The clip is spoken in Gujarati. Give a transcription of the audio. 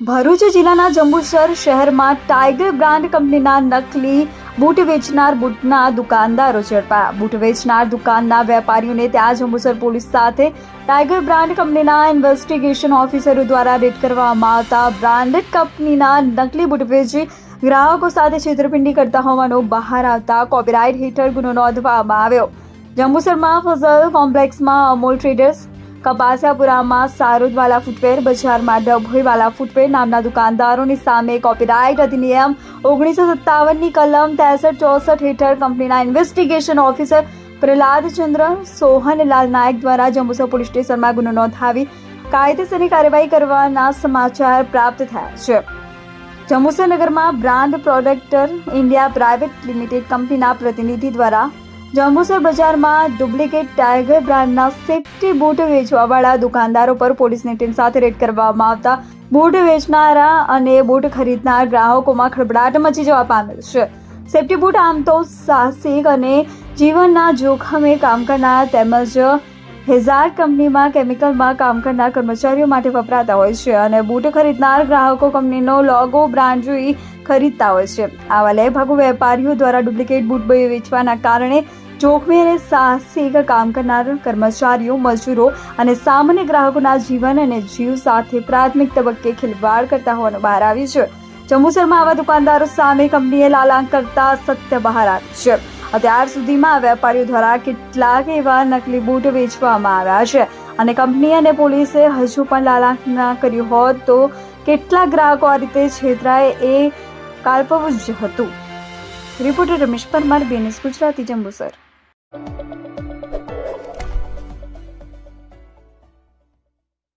ભરૂચ જિલ્લાના જંબુસર શહેરમાં ટાઈગર બ્રાન્ડ કંપનીના નકલી બૂટ વેચનાર બૂટના દુકાનદારો ઝડપાયા. બૂટ વેચનાર દુકાનના વેપારીઓને ત્યાં જંબુસર પોલીસ સાથે ટાઈગર બ્રાન્ડ કંપનીના ઇન્વેસ્ટિગેશન ઓફિસરો દ્વારા રેડ કરવામાં આવતા બ્રાન્ડેડ કંપનીના નકલી બૂટ વેચી ગ્રાહકો સાથે છેતરપિંડી કરતા હોવાનો બહાર આવતા કોપીરાઇટ હેઠળ ગુનો નોંધવામાં આવ્યો. જંબુસરમાં ફઝલ કોમ્પ્લેક્સમાં અમૂલ ટ્રેડર્સ કપાસિયાપુરામાં સારુદવાલા ફૂટવેર બજારમાં ડભોઈવાલા ફૂટવેર નામના દુકાનદારોની સામે કોપીરાઇટ અધિનિયમ ઓગણીસો સત્તાવનની કલમ ત્રેસઠ ચોસઠ હેઠળ કંપનીના ઇન્વેસ્ટિગેશન ઓફિસર પ્રહલાદ ચંદ્ર સોહનલાલ નાયક દ્વારા જંબુસર પોલીસ સ્ટેશનમાં ગુનો નોંધાવી કાયદેસરની કાર્યવાહી કરવાના સમાચાર પ્રાપ્ત થયા છે. જંબુસર નગરમાં brand products India private limited કંપનીના પ્રતિનિધિ દ્વારા જંબુસર બજારમાં ડુપ્લિકેટ ટાઈગર બ્રાન્ડના સેફ્ટી બૂટ વેચવાવાળા દુકાનદારો પર પોલીસની ટીમ સાથે રેડ કરવામાં આવતા બૂટ વેચનારા અને બૂટ ખરીદનાર ગ્રાહકોમાં ખળભળાટ મચી જવા પામેલ છે. સેફ્ટી બૂટ આમ તો સાહસિક અને જીવનના જોખમે કામ કરનાર તેમજ હેઝાર્ડ કંપનીમાં કેમિકલમાં કામ કરનાર કર્મચારીઓ માટે વપરાતા હોય છે અને બૂટ ખરીદનાર ગ્રાહકો કંપનીનો લોગો બ્રાન્ડ જોઈ ખરીદતા હોય છે. આવા લેભાગુ વેપારીઓ દ્વારા ડુપ્લિકેટ બૂટ વેચવાના કારણે જોખમી અને સાહસિક કામ કરનાર કર્મચારીઓ, મજૂરો અને સામાન્ય ગ્રાહકોના જીવન અને જીવ સાથે પ્રાથમિક તબક્કે ખિલવાડ કરતા હોવાનું બહાર આવ્યું છે. જંબુસરમાં આવા દુકાનદારો સામે કંપનીએ લાલાંક કરતા સત્ય બહાર આવ્યું છે. અત્યાર સુધીમાં વેપારીઓ દ્વારા કેટલાક એવા નકલી બૂટ વેચવામાં આવ્યા છે. અને કંપની અને પોલીસે હજુ પણ લાલાંક ના કર્યું હોત તો કેટલા ગ્રાહકો આ રીતે છેતરાય એ કાલ્પવું જ હતું. રિપોર્ટર રમેશ પરમાર બેનિસ ગુજરાતી, જંબુસર.